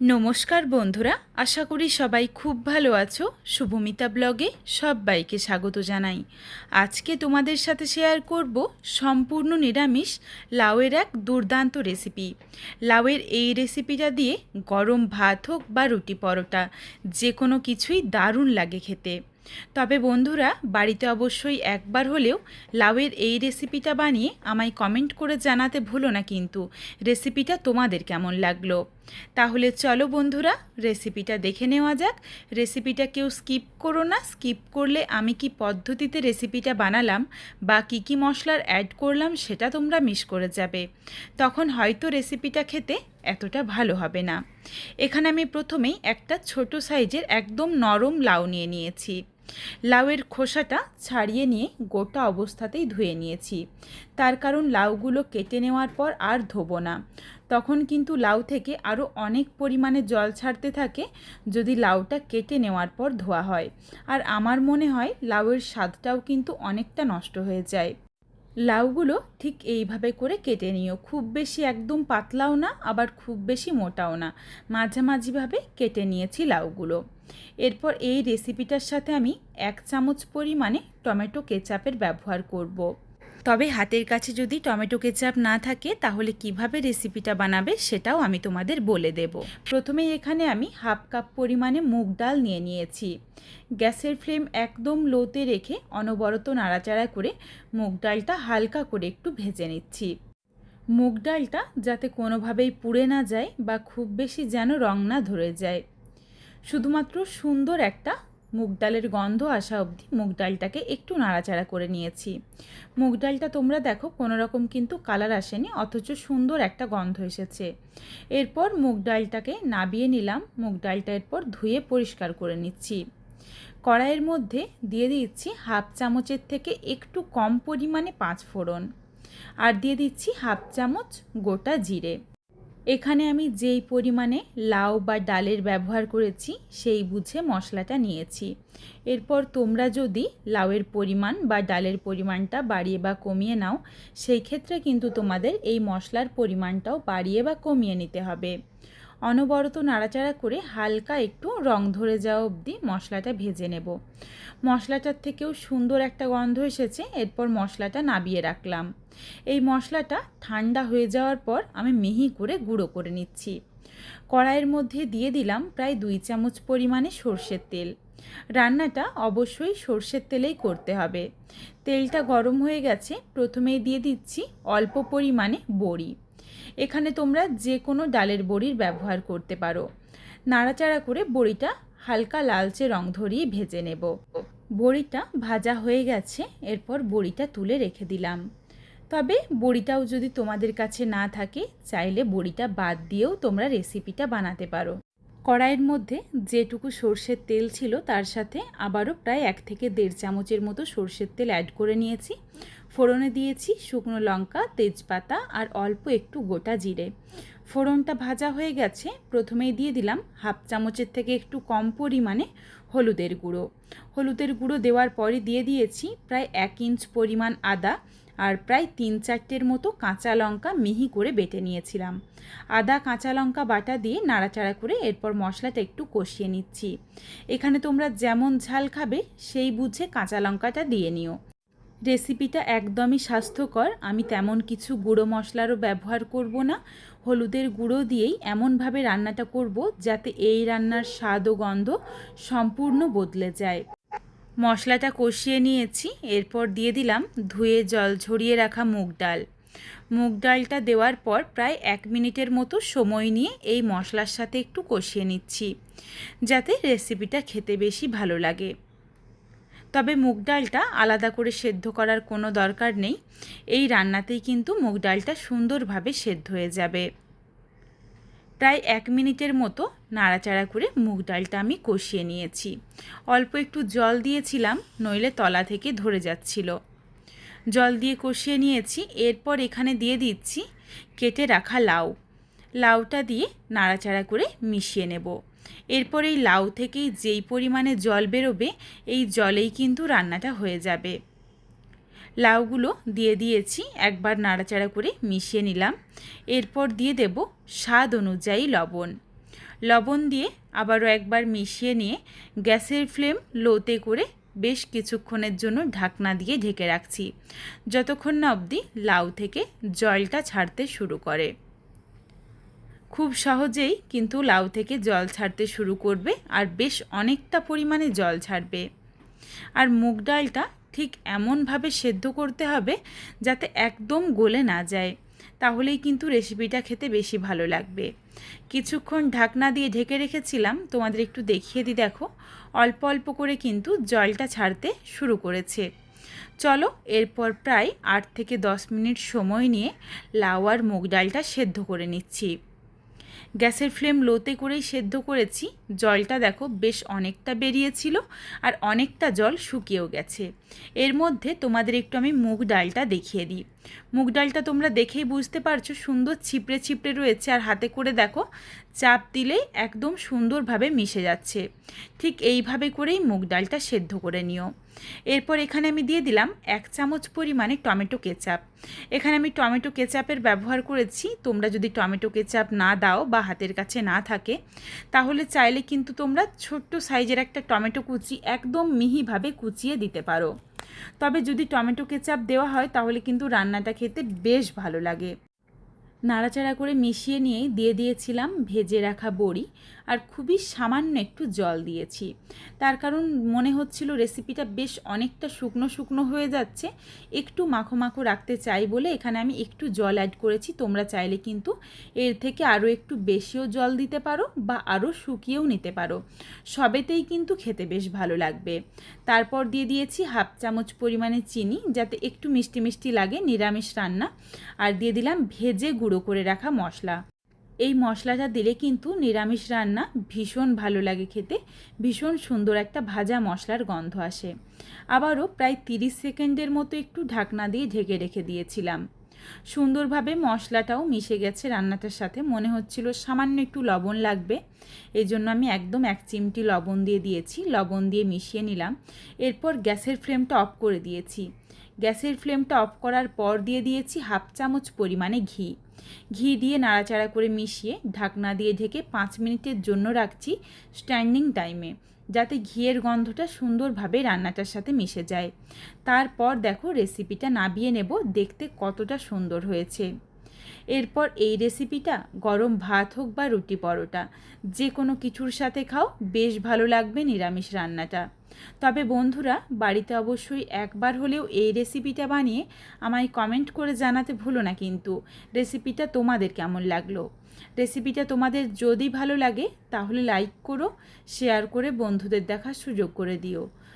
নমস্কার বন্ধুরা, আশা করি সবাই খুব ভালো আছো। শুভমিতা ব্লগে সবাইকে স্বাগত জানাই। আজকে তোমাদের সাথে শেয়ার করব সম্পূর্ণ নিরামিষ লাউয়ের এক দুর্দান্ত রেসিপি লাউয়ের এই রেসিপিটা দিয়ে গরম ভাত হোক বা রুটি পরোটা যে কোনো কিছুই দারুণ লাগে খেতে। তবে বন্ধুরা, বাড়িতে অবশ্যই একবার হলেও লাউয়ের এই রেসিপিটা বানিয়ে আমায় কমেন্ট করে জানাতে ভুলো না কিন্তু। রেসিপিটা তোমাদের কেমন লাগল? তাহলে চলো বন্ধুরা, রেসিপিটা দেখে নেওয়া যাক। রেসিপিটা কেউ স্কিপ করো না, স্কিপ করলে আমি কি পদ্ধতিতে রেসিপিটা বানালাম বা কী কী মশলার অ্যাড করলাম সেটা তোমরা মিস করে যাবে। তখন হয়তো রেসিপিটা খেতে এতটা ভালো হবে না। এখানে আমি প্রথমেই একটা ছোট সাইজের একদম নরম লাউ নিয়ে নিয়েছি। লাউয়ের খোসাটা ছাড়িয়ে নিয়ে গোটা অবস্থাতেই ধুয়ে নিয়েছি। তার কারণ লাউগুলো কেটে নেওয়ার পর আর ধোবো না। তখন কিন্তু লাউ থেকে আরও অনেক পরিমাণে জল ছাড়তে থাকে যদি লাউটা কেটে নেওয়ার পর ধোয়া হয়। আর আমার মনে হয় লাউয়ের স্বাদটাও কিন্তু অনেকটা নষ্ট হয়ে যায়। লাউগুলো ঠিক এইভাবে করে কেটে নিও। খুব বেশি একদম পাতলাও না, আবার খুব বেশি মোটাও না। মাঝামাঝিভাবে কেটে নিয়েছি লাউগুলো। এরপর এই রেসিপিটার সাথে আমি এক চামচ পরিমাণে টমেটো কেচাপের ব্যবহার করব। তবে হাতের কাছে যদি টমেটো কেচাপ না থাকে, তাহলে কীভাবে রেসিপিটা বানাবে সেটাও আমি তোমাদের বলে দেব। প্রথমে এখানে আমি হাফ কাপ পরিমাণে মুগ ডাল নিয়ে নিয়েছি। গ্যাসের ফ্লেম একদম লোতে রেখে অনবরত নাড়াচাড়া করে মুগ ডালটা হালকা করে একটু ভেজে নিচ্ছি। মুগ ডালটা যাতে কোনোভাবেই পুড়ে না যায় বা খুব বেশি যেন রং না ধরে যায়। শুধুমাত্র সুন্দর একটা মুগ ডালের গন্ধ আসা অবধি মুগ ডালটাকে একটু নাড়াচাড়া করে নিয়েছি। মুগ ডালটা তোমরা দেখো কোনো রকম কিন্তু কালার আসেনি, অথচ সুন্দর একটা গন্ধ এসেছে। এরপর মুগ ডালটাকে নাবিয়ে নিলাম, মুগ ডালটা এরপর ধুয়ে পরিষ্কার করে নিচ্ছি। কড়াইয়ের মধ্যে দিয়ে দিচ্ছি হাফ চামচের থেকে একটু কম পরিমাণে পাঁচ ফোড়ন। আর দিয়ে দিচ্ছি হাফ চামচ গোটা জিরে। এখানে আমি যেই পরিমাণে লাউ বা ডালের ব্যবহার করেছি, সেই বুঝে মশলাটা নিয়েছি। এরপর তোমরা যদি লাউয়ের পরিমাণ বা ডালের পরিমাণটা বাড়িয়ে বা কমিয়ে নাও, সেই ক্ষেত্রে কিন্তু তোমাদের এই মশলার পরিমাণটাও বাড়িয়ে বা কমিয়ে নিতে হবে। অনবরত নাড়াচাড়া করে হালকা একটু রং ধরে যাওয়া অবধি মশলাটা ভেজে নেব। মশলাটার থেকেও সুন্দর একটা গন্ধ এসেছে, এরপর মশলাটা নাবিয়ে রাখলাম। এই মশলাটা ঠান্ডা হয়ে যাওয়ার পর আমি মিহি করে গুঁড়ো করে নিচ্ছি। কড়াইয়ের মধ্যে দিয়ে দিলাম প্রায় দুই চামচ পরিমাণে সর্ষের তেল। রান্নাটা অবশ্যই সর্ষের তেলেই করতে হবে। তেলটা গরম হয়ে গেছে, প্রথমেই দিয়ে দিচ্ছি অল্প পরিমাণে বড়ি। এখানে তোমরা যে কোনো ডালের বড়ির ব্যবহার করতে পারো। নাড়াচাড়া করে বড়িটা হালকা লালচে রং ধরিয়ে ভেজে নেব। বড়িটা ভাজা হয়ে গেছে, এরপর বড়িটা তুলে রেখে দিলাম। তবে বড়িটাও যদি তোমাদের কাছে না থাকে, চাইলে বড়িটা বাদ দিয়েও তোমরা রেসিপিটা বানাতে পারো। কড়াইয়ের মধ্যে যেটুকু সর্ষের তেল ছিল তার সাথে আবারও প্রায় এক থেকে দেড় চামচের মতো সর্ষের তেল অ্যাড করে নিয়েছি। ফোড়নে দিয়েছি শুকনো লঙ্কা, তেজপাতা আর অল্প একটু গোটা জিরে। ফোড়নটা ভাজা হয়ে গেছে, প্রথমেই দিয়ে দিলাম হাফ চামচের থেকে একটু কম পরিমাণে হলুদের গুঁড়ো। হলুদের গুঁড়ো দেওয়ার পরে দিয়ে দিয়েছি প্রায় এক ইঞ্চ পরিমাণ আদা আর প্রায় তিন চারটের মতো কাঁচা লঙ্কা মিহি করে বেটে নিয়েছিলাম। আদা, কাঁচা লঙ্কা বাটা দিয়ে নাড়াচাড়া করে এরপর মশলাটা একটু কষিয়ে নিচ্ছি। এখানে তোমরা যেমন ঝাল খাবে, সেই বুঝে কাঁচা লঙ্কাটা দিয়ে নিও। রেসিপিটা একদমই স্বাস্থ্যকর, আমি তেমন কিছু গুঁড়ো মশলারও ব্যবহার করব না। হলুদের গুঁড়ো দিয়েই এমনভাবে রান্নাটা করব যাতে এই রান্নার স্বাদ ও গন্ধ সম্পূর্ণ বদলে যায়। মশলাটা কষিয়ে নিয়েছি, এরপর দিয়ে দিলাম ধুয়ে জল ঝরিয়ে রাখা মুগ ডাল। মুগ ডালটা দেওয়ার পর প্রায় এক মিনিটের মতো সময় নিয়ে এই মশলার সাথে একটু কষিয়ে নিচ্ছি, যাতে রেসিপিটা খেতে বেশি ভালো লাগে। তবে মুগ ডালটা আলাদা করে সেদ্ধ করার কোনো দরকার নেই, এই রান্নাতেই কিন্তু মুগ ডালটা সুন্দরভাবে সেদ্ধ হয়ে যাবে। প্রায় এক মিনিটের মতো নাড়াচাড়া করে মুগ ডালটা আমি কষিয়ে নিয়েছি। অল্প একটু জল দিয়েছিলাম, নইলে তলা থেকে ধরে যাচ্ছিল। জল দিয়ে কষিয়ে নিয়েছি, এরপর এখানে দিয়ে দিচ্ছি কেটে রাখা লাউ। লাউটা দিয়ে নাড়াচাড়া করে মিশিয়ে নেব। এরপর এই লাউ থেকেই যেই পরিমাণে জল বেরোবে, এই জলেই কিন্তু রান্নাটা হয়ে যাবে। লাউগুলো দিয়ে দিয়েছি, একবার নাড়াচাড়া করে মিশিয়ে নিলাম। এরপর দিয়ে দেব স্বাদ অনুযায়ী লবণ। লবণ দিয়ে আবারও একবার মিশিয়ে নিয়ে গ্যাসের ফ্লেম লোতে করে বেশ কিছুক্ষণের জন্য ঢাকনা দিয়ে ঢেকে রাখছি, যতক্ষণ না অবধি লাউ থেকে জলটা ছাড়তে শুরু করে। খুব সহজেই কিন্তু লাউ থেকে জল ছাড়তে শুরু করবে আর বেশ অনেকটা পরিমাণে জল ছাড়বে। আর মুগ ডালটা ঠিক এমনভাবে সেদ্ধ করতে হবে যাতে একদম গলে না যায়। তাহলেই কিন্তু রেসিপিটা খেতে বেশি ভালো লাগবে। কিছুক্ষণ ঢাকনা দিয়ে ঢেকে রেখেছিলাম, তোমাদের একটু দেখিয়ে দিই দেখো। অল্প অল্প করে কিন্তু জলটা ছাড়তে শুরু করেছে। চলো এরপর প্রায় আট থেকে দশ মিনিট সময় নিয়ে লাউ আর মুগ ডালটা সেদ্ধ করে নিচ্ছি। গ্যাসের ফ্লেম লোতে করেই সেদ্ধ করেছি। জলটা দেখো বেশ অনেকটা বেরিয়েছিল আর অনেকটা জল শুকিয়েও গেছে। এর মধ্যে তোমাদের একটু আমি মুগ ডালটা দেখিয়ে দিই। মুগ ডালটা তোমরা দেখেই বুঝতে পারছ, সুন্দর ছিপড়ে ছিপড়ে রয়েছে আর হাতে করে দেখো, চাপ দিলেই একদম সুন্দরভাবে মিশে যাচ্ছে। ঠিক এইভাবে করেই মুগ ডালটা সেদ্ধ করে নিও। এরপর এখানে আমি দিয়ে দিলাম এক চামচ পরিমাণে টমেটো কেচাপ। এখানে আমি টমেটো কেচাপের ব্যবহার করেছি, তোমরা যদি টমেটো কেচাপ না দাও বা হাতের কাছে না থাকে, তাহলে চাইলে কিন্তু তোমরা ছোট্ট সাইজের একটা টমেটো কুচি একদম মিহিভাবে কুচিয়ে দিতে পারো। তবে যদি টমেটো কেচাপ দেওয়া হয় তাহলে কিন্তু রান্নাটা খেতে বেশ ভালো লাগে। নাড়াচাড়া করে মিশিয়ে নিয়ে দিয়ে দিয়েছিলাম ভেজে রাখা বড়ি আর খুবই সামান্য একটু জল দিয়েছি। তার কারণ মনে হচ্ছিল রেসিপিটা বেশ অনেকটা শুকনো শুকনো হয়ে যাচ্ছে। একটু মাখো মাখো রাখতে চাই বলে এখানে আমি একটু জল অ্যাড করেছি। তোমরা চাইলে কিন্তু এর থেকে আরও একটু বেশিও জল দিতে পারো বা আরও শুকিয়েও নিতে পারো। সবেতেই কিন্তু খেতে বেশ ভালো লাগবে। তারপর দিয়ে দিয়েছি হাফ চামচ পরিমাণে চিনি যাতে একটু মিষ্টি মিষ্টি লাগে নিরামিষ রান্না। আর দিয়ে দিলাম ভেজে গুঁড়ো করে রাখা মশলা। এই মশলাটা দিলে কিন্তু নিরামিষ রান্না ভীষণ ভালো লাগে খেতে, ভীষণ সুন্দর একটা ভাজা মশলার গন্ধ আসে। আবারও প্রায় তিরিশ সেকেন্ডের মতো একটু ঢাকনা দিয়ে ঢেকে রেখে দিয়েছিলাম। সুন্দরভাবে মশলাটাও মিশে গেছে রান্নাটার সাথে, মনে হচ্ছিল সামান্য একটু লবণ লাগবে। এই জন্য আমি একদম এক চিমটি লবণ দিয়ে দিয়েছি, লবণ দিয়ে মিশিয়ে নিলাম। এরপর গ্যাসের ফ্লেমটা অফ করে দিয়েছি। গ্যাসের ফ্লেমটা অফ করার পর দিয়ে দিয়েছি হাফ চামচ পরিমাণে ঘি। ঘি দিয়ে নাড়াচাড়া করে মিশিয়ে ঢাকনা দিয়ে ঢেকে পাঁচ মিনিটের জন্য রাখছি স্ট্যান্ডিং টাইমে, যাতে ঘিয়ের গন্ধটা সুন্দরভাবে রান্নাটার সাথে মিশে যায়। তারপর দেখো রেসিপিটা নাবিয়ে নেব, দেখতে কতটা সুন্দর হয়েছে। এরপর এই রেসিপিটা গরম ভাত হোক বা রুটি পরোটা যে কোনো কিছুর সাথে খাও, বেশ ভালো লাগবে নিরামিষ রান্নাটা। তবে বন্ধুরা, বাড়িতে অবশ্যই একবার হলেও এই রেসিপিটা বানিয়ে আমায় কমেন্ট করে জানাতে ভুলো না কিন্তু রেসিপিটা তোমাদের কেমন লাগল? রেসিপিটা তোমাদের যদি ভালো লাগে, তাহলে লাইক করো শেয়ার করে বন্ধুদের দেখার সুযোগ করে দিও।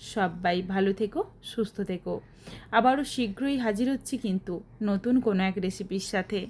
সবাই ভালো থেকো, সুস্থ থেকো। আবারও শীঘ্রই হাজির হচ্ছি কিন্তু নতুন কোনো এক রেসিপির সাথে।